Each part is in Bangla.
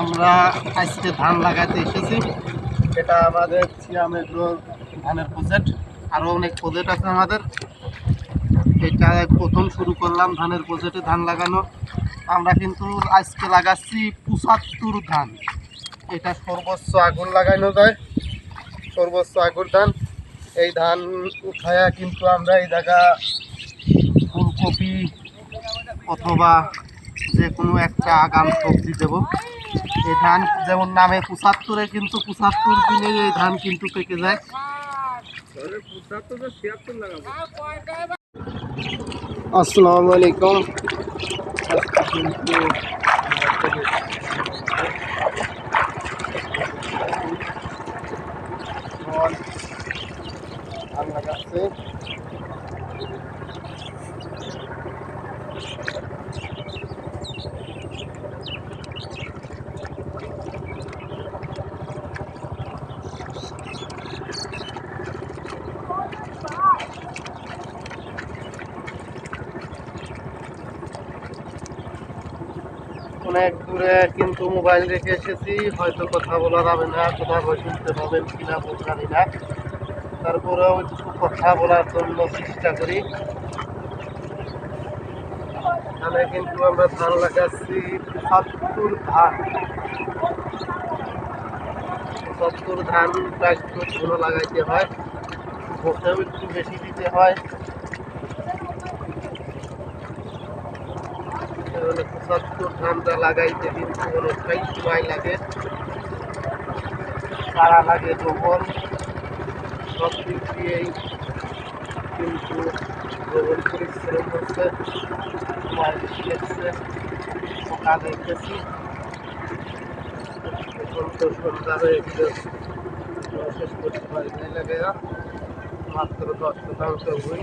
আমরা আজকে ধান লাগাতে এসেছি। এটা আমাদের সিয়ামের ধানের প্রজেক্ট। আরও অনেক প্রজেক্ট আছে আমাদের। এটা প্রথম শুরু করলাম ধানের প্রজেক্টে ধান লাগানো। আমরা কিন্তু আজকে লাগাচ্ছি পঁচাত্তর ধান। এটা সর্বোচ্চ আগুন লাগানো যায়। সর্বোচ্চ আগুন ধান। এই ধান উঠায়া কিন্তু আমরা এই জায়গা ফুলকপি অথবা যে কোনো একটা আগাম সবজি দেব। এই ধান যেমন নামে পঁচাত্তরে কিন্তু পঁচাত্তর দিনে এই ধান কিন্তু পেকে যায়। আসসালামু আলাইকুম। আজকে অনেক দূরে কিন্তু মোবাইল রেখে এসেছি। হয়তো কথা বলা যাবে না কথা শুনতে পাবেন কিনা জানি না। তারপরেও একটু কথা বলার জন্য চেষ্টা করি। এখানে কিন্তু আমরা ধান লাগাচ্ছি, সত্তর ধান। সত্তর ধান প্রায় ঘন লাগাইতে হয়। বসেও একটু বেশি দিতে হয়। অনেক সত্তর ধানটা লাগাইতে কিন্তু অনেকটাই সময় লাগে। সারা লাগে গোবর সব দিক দিয়েই কিন্তু গোবর পরিশ্রম হচ্ছে, সময় তো সন্ধ্যা হয়ে গেলে শেষ করতে মাত্র দশ শতাংশ বই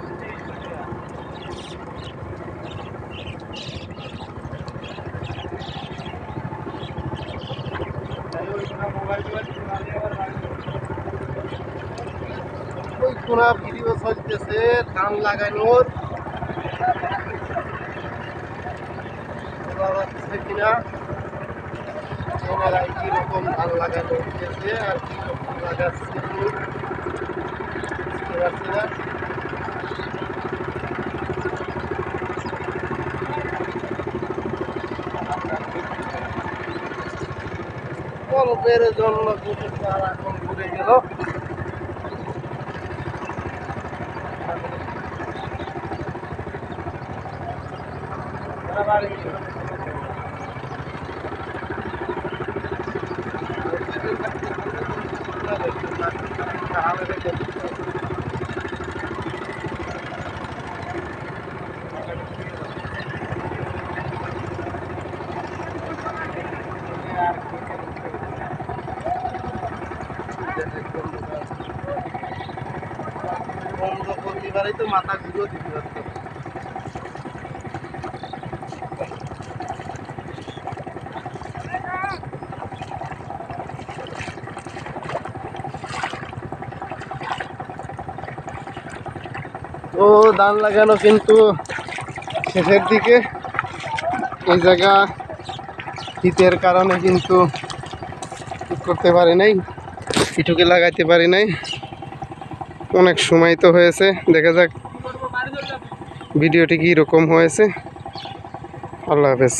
ওই কোনা ভিডিও চলতেছে, ধান লাগানোর। যাচ্ছে কিনা ওনারা কীরকম ধান লাগানো হচ্ছে আর কীরকম লাগাচ্ছে বুঝতে পারছি না। গল্পের জন্য দুটো চার এখন ঘুরে গেল। আবার এই প্রতিবারই তো মাথা দিতে পারতো। ধান লাগানো কিন্তু শেষের দিকে। এই জায়গা শীতের কারণে কিন্তু করতে পারি নাই পিঠুকে লাগাইতে পারি নাই। অনেক সময় তো হয়েছে। দেখা যাক ভিডিওটি কীরকম হয়েছে। আল্লাহ হাফেজ।